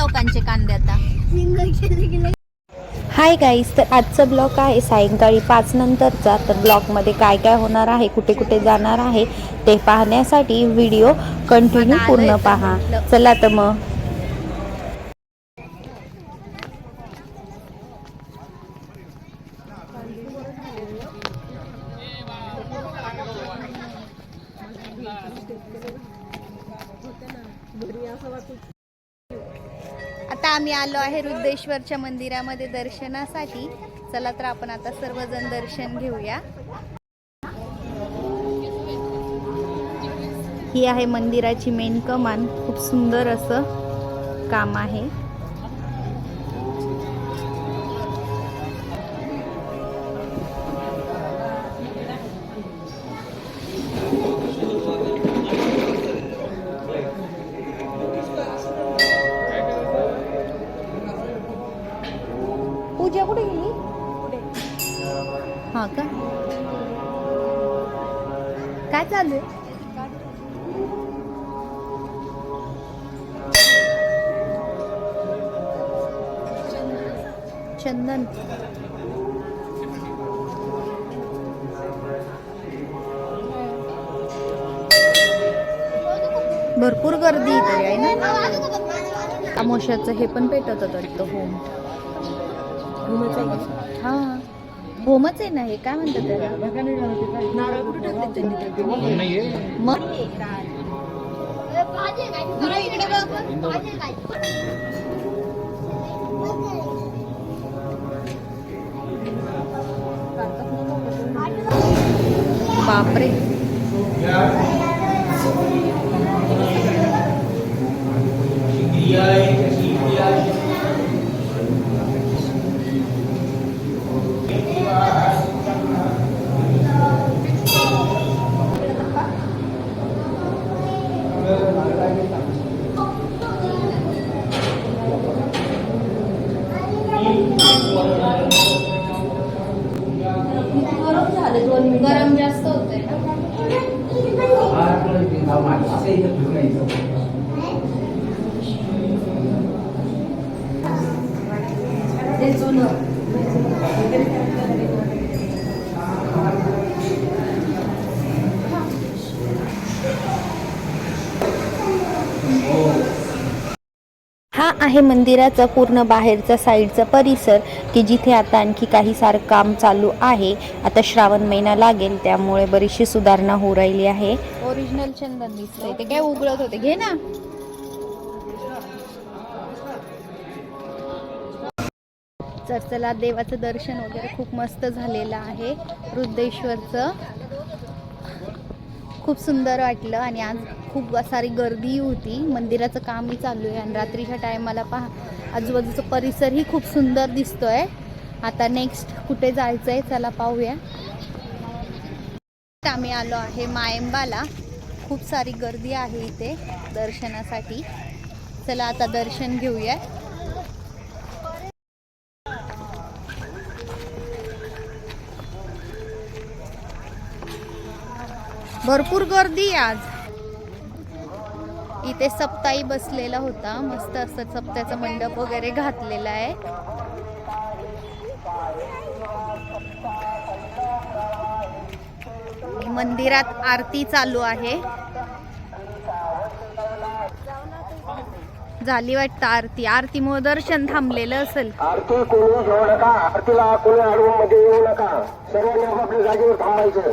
लोकांचे कांदे आता. हाय गाईज तर आजचा ब्लॉग आहे. सायंकाळी पाच नंतरचा. तर ब्लॉगमध्ये काय काय होणार आहे कुठे कुठे जाणार आहे ते पाहण्यासाठी व्हिडिओ कंटिन्यू पूर्ण पहा. चला तर मग. आम्ही आलो आहे रुद्रेश्वरच्या मंदिरामध्ये दर्शनासाठी. चला तर आपण आता सर्वजण दर्शन घेऊया. ही आहे मंदिराची मेन कमान. खूप सुंदर असं काम आहे. काय चालू आहे? चंदन. भरपूर गर्दी इथे आहे ना? अमोशाचं हे पण पेटत होतं होम हा. होमच आहे ना हे? काय म्हणतात त्याला? मग बापरे गरम जास्त होतंय ना हा आहे मंदिराचा पूर्ण बाहेरचा साईडचा परिसर की जिथे आता आणखी काही सारं काम चालू आहे. आता श्रावण महिना लागेल त्यामुळे बरीचशी सुधारणा होऊ राहिली आहे. ओरिजिनल चंदन दिसतंय ते काय उघडत होते घे ना. तर चला देवाचं दर्शन वगैरे खूप मस्त झालेलं आहे. वृद्धेश्वरचं. खूप सुंदर वाटलं आणि आज खूप सारी गर्दी होती. मंदिराचं कामही चालू आहे आणि रात्रीच्या टायमाला पहा आजूबाजूचा परिसरही खूप सुंदर दिसतोय. आता नेक्स्ट कुठे जायचं आहे चला पाहूया आम्ही आलो आहे मायंबाला. खूप सारी गर्दी आहे इथे दर्शनासाठी. चला आता दर्शन घेऊया. भरपूर गर्दी आहे आज. इथे सप्ताही बसलेला होता. मस्त असं सप्त्याचा मंडप वगैरे घातलेला आहे. मंदिरात आरती चालू आहे. झाली वाटतं आरती. आरती मुळे दर्शन थांबलेलं असेल. आरती कोणी घेऊ नका. आरतीला कोणी अडवून मध्ये येऊ नका. सर्वांनी आपापल्या जागेवर थांबायचं.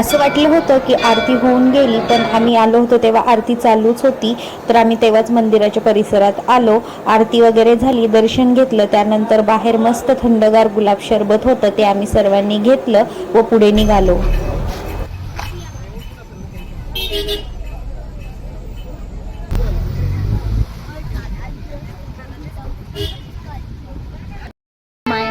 असं वाटलं होतं की आरती होऊन गेली पण आम्ही आलो होतो तेव्हा आरती चालूच होती. तर आम्ही तेव्हाच मंदिराच्या परिसरात आलो. आरती वगैरे झाली दर्शन घेतलं. त्यानंतर बाहेर मस्त थंडगार गुलाब सरबत होतं ते आम्ही सर्वांनी घेतलं व पुढे निघालो.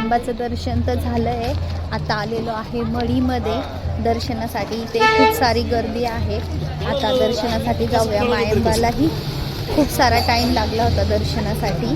अंबाचं दर्शन तर झालं आहे आता आलेलो आहे मळीमध्ये दर्शनासाठी इथे खूप सारी गर्दी आहे. आता दर्शनासाठी जाऊया मायंबालाही. खूप सारा टाईम लागला होता दर्शनासाठी.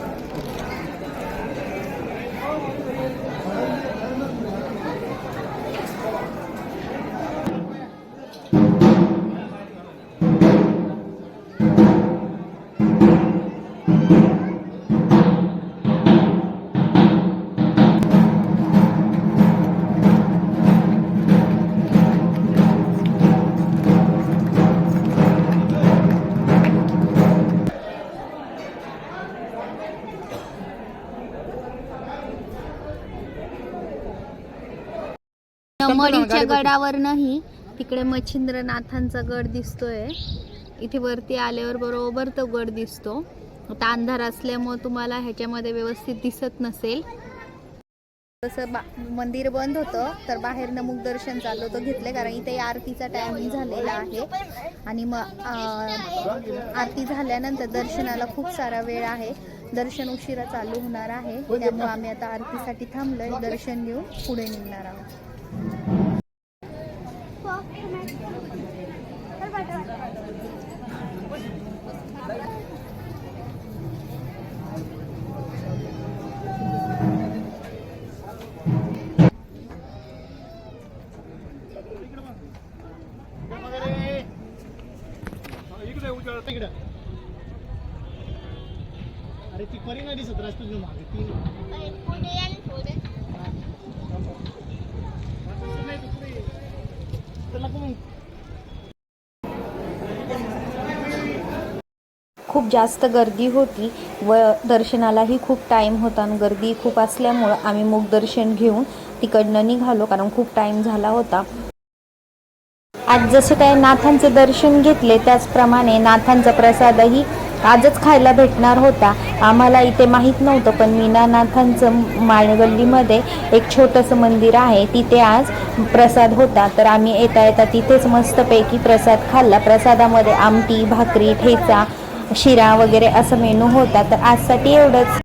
मळीच्या गडावरनही तिकडे मच्छिंद्रनाथांचा गड दिसतोय. इथे वरती आल्यावर बरोबर तो गड दिसतो. आता अंधार असल्यामुळे तुम्हाला ह्याच्यामध्ये व्यवस्थित दिसत नसेल. तसं बा मंदिर बंद होतं तर बाहेर नमुक दर्शन चाललं होतं घेतलं कारण इथे आरतीचा टायमिंग झालेला आहे. आणि मग आरती झाल्यानंतर दर्शनाला खूप सारा वेळ आहे. दर्शन उशिरा चालू होणार आहे. त्यामुळे आम्ही आता आरतीसाठी थांबलोय. दर्शन घेऊन पुढे निघणार आहोत. तिकडं अरे ती परी नाही दिसत रस्ते तुझ्या मागे ती त्याला कोण खूप जास्त गर्दी होती. व दर्शनालाही खूप टाईम होता आणि गर्दी खूप असल्यामुळं आम्ही मुख दर्शन घेऊन तिकडनं निघालो कारण खूप टाईम झाला होता. आज जसं काय नाथांचे दर्शन घेतले त्याचप्रमाणे नाथांचा प्रसादही आजच खायला भेटणार होता. आम्हाला इथे माहीत नव्हतं पण मीनानाथांचं माळगल्लीमध्ये एक छोटंसं मंदिर आहे. तिथे आज प्रसाद होता. तर आम्ही येता येता तिथेच मस्तपैकी प्रसाद खाल्ला. प्रसादामध्ये आमटी भाकरी ठेचा शिरा वगैरे असं मेनू होता. तर आजसाठी एवढंच.